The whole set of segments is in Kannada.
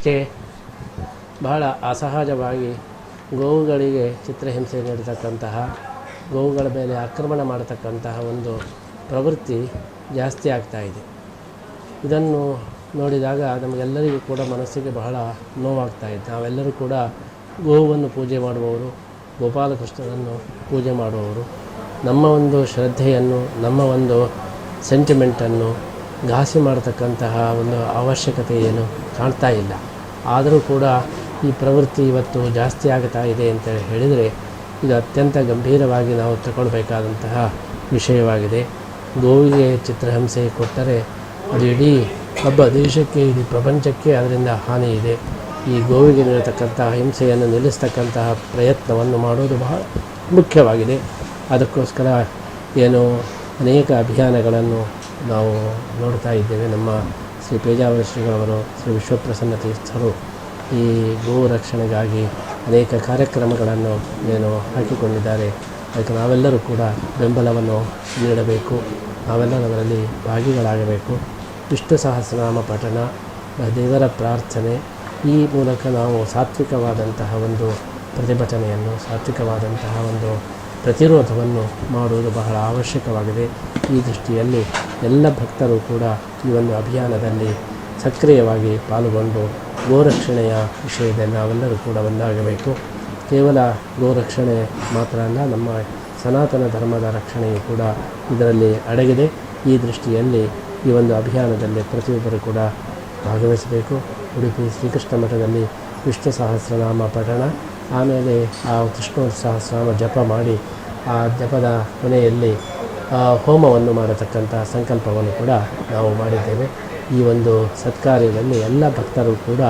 ಇತ್ತೀಚೆಗೆ ಬಹಳ ಅಸಹಜವಾಗಿ ಗೋವುಗಳಿಗೆ ಚಿತ್ರಹಿಂಸೆ ನೀಡತಕ್ಕಂತಹ, ಗೋವುಗಳ ಮೇಲೆ ಆಕ್ರಮಣ ಮಾಡತಕ್ಕಂತಹ ಒಂದು ಪ್ರವೃತ್ತಿ ಜಾಸ್ತಿ ಆಗ್ತಾ ಇದೆ. ಇದನ್ನು ನೋಡಿದಾಗ ನಮಗೆಲ್ಲರಿಗೂ ಕೂಡ ಮನಸ್ಸಿಗೆ ಬಹಳ ನೋವಾಗ್ತಾ ಇದೆ ನಾವೆಲ್ಲರೂ ಕೂಡ ಗೋವನ್ನು ಪೂಜೆ ಮಾಡುವವರು, ಗೋಪಾಲಕೃಷ್ಣನನ್ನು ಪೂಜೆ ಮಾಡುವವರು. ನಮ್ಮ ಒಂದು ಶ್ರದ್ಧೆಯನ್ನು, ನಮ್ಮ ಒಂದು ಸೆಂಟಿಮೆಂಟನ್ನು ಘಾಸಿ ಮಾಡತಕ್ಕಂತಹ ಒಂದು ಅವಶ್ಯಕತೆ ಏನು ಕಾಣ್ತಾ ಇಲ್ಲ. ಆದರೂ ಕೂಡ ಈ ಪ್ರವೃತ್ತಿ ಇವತ್ತು ಜಾಸ್ತಿ ಆಗ್ತಾ ಇದೆ ಅಂತ ಹೇಳಿದರೆ ಇದು ಅತ್ಯಂತ ಗಂಭೀರವಾಗಿ ನಾವು ತಗೊಳ್ಬೇಕಾದಂತಹ ವಿಷಯವಾಗಿದೆ. ಗೋವಿಗೆ ಚಿತ್ರಹಿಂಸೆ ಕೊಟ್ಟರೆ ಅದು ಇಡೀ ಒಬ್ಬ ದೇಶಕ್ಕೆ, ಇಡೀ ಪ್ರಪಂಚಕ್ಕೆ ಅದರಿಂದ ಹಾನಿ ಇದೆ. ಈ ಗೋವಿಗೆ ನೀಡತಕ್ಕಂತಹ ಹಿಂಸೆಯನ್ನು ನಿಲ್ಲಿಸ್ತಕ್ಕಂತಹ ಪ್ರಯತ್ನವನ್ನು ಮಾಡುವುದು ಬಹಳ ಮುಖ್ಯವಾಗಿದೆ. ಅದಕ್ಕೋಸ್ಕರ ಏನು ಅನೇಕ ಅಭಿಯಾನಗಳನ್ನು ನಾವು ನೋಡ್ತಾ ಇದ್ದೇವೆ. ನಮ್ಮ ಶ್ರೀ ಪೇಜಾವರ ಶ್ರೀಗಳವರು ಶ್ರೀ ವಿಶ್ವಪ್ರಸನ್ನ ತೀರ್ಥರು ಈ ಗೋ ರಕ್ಷಣೆಗಾಗಿ ಅನೇಕ ಕಾರ್ಯಕ್ರಮಗಳನ್ನು ಏನು ಹಾಕಿಕೊಂಡಿದ್ದಾರೆ. ಅದಕ್ಕೆ ನಾವೆಲ್ಲರೂ ಕೂಡ ಬೆಂಬಲವನ್ನು ನೀಡಬೇಕು. ನಾವೆಲ್ಲರೂ ಅದರಲ್ಲಿ ಭಾಗಿಗಳಾಗಬೇಕು. ವಿಷ್ಣು ಸಹಸ್ರನಾಮ ಪಠಣ ದೇವರ ಪ್ರಾರ್ಥನೆ, ಈ ಮೂಲಕ ನಾವು ಸಾತ್ವಿಕವಾದಂತಹ ಒಂದು ಪ್ರತಿಭಟನೆಯನ್ನು, ಸಾತ್ವಿಕವಾದಂತಹ ಒಂದು ಪ್ರತಿರೋಧವನ್ನು ಮಾಡುವುದು ಬಹಳ ಅವಶ್ಯಕವಾಗಿದೆ. ಈ ದೃಷ್ಟಿಯಲ್ಲಿ ಎಲ್ಲ ಭಕ್ತರು ಕೂಡ ಈ ಒಂದು ಅಭಿಯಾನದಲ್ಲಿ ಸಕ್ರಿಯವಾಗಿ ಪಾಲ್ಗೊಂಡು ಗೋರಕ್ಷಣೆಯ ವಿಷಯದಲ್ಲಿ ನಾವೆಲ್ಲರೂ ಕೂಡ ಒಂದಾಗಬೇಕು. ಕೇವಲ ಗೋರಕ್ಷಣೆ ಮಾತ್ರ ಅಲ್ಲ, ನಮ್ಮ ಸನಾತನ ಧರ್ಮದ ರಕ್ಷಣೆಯು ಕೂಡ ಇದರಲ್ಲಿ ಅಡಗಿದೆ. ಈ ದೃಷ್ಟಿಯಲ್ಲಿ ಈ ಒಂದು ಅಭಿಯಾನದಲ್ಲಿ ಪ್ರತಿಯೊಬ್ಬರು ಕೂಡ ಭಾಗವಹಿಸಬೇಕು. ಉಡುಪಿ ಶ್ರೀಕೃಷ್ಣ ಮಠದಲ್ಲಿ ವಿಷ್ಣು ಸಹಸ್ರನಾಮ ಪಠಣ. ಆಮೇಲೆ ಆ ವಿಷ್ಣು ಸಹಸ್ರನಾಮ ಜಪ ಮಾಡಿ ಆ ಜಪದ ಕೊನೆಯಲ್ಲಿ ಹೋಮವನ್ನು ಮಾಡತಕ್ಕಂಥ ಸಂಕಲ್ಪವನ್ನು ಕೂಡ ನಾವು ಮಾಡಿದ್ದೇವೆ. ಈ ಒಂದು ಸತ್ಕಾರ್ಯದಲ್ಲಿ ಎಲ್ಲ ಭಕ್ತರು ಕೂಡ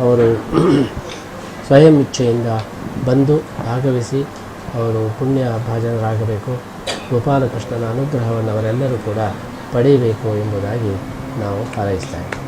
ಅವರು ಸ್ವಯಂ ಇಚ್ಛೆಯಿಂದ ಬಂದು ಭಾಗವಹಿಸಿ ಅವರು ಪುಣ್ಯ ಭಾಜನರಾಗಬೇಕು. ಗೋಪಾಲಕೃಷ್ಣನ ಅನುಗ್ರಹವನ್ನು ಅವರೆಲ್ಲರೂ ಕೂಡ ಪಡೆಯಬೇಕು ಎಂಬುದಾಗಿ ನಾವು ಹಾರೈಸ್ತಾ ಇದ್ದೇವೆ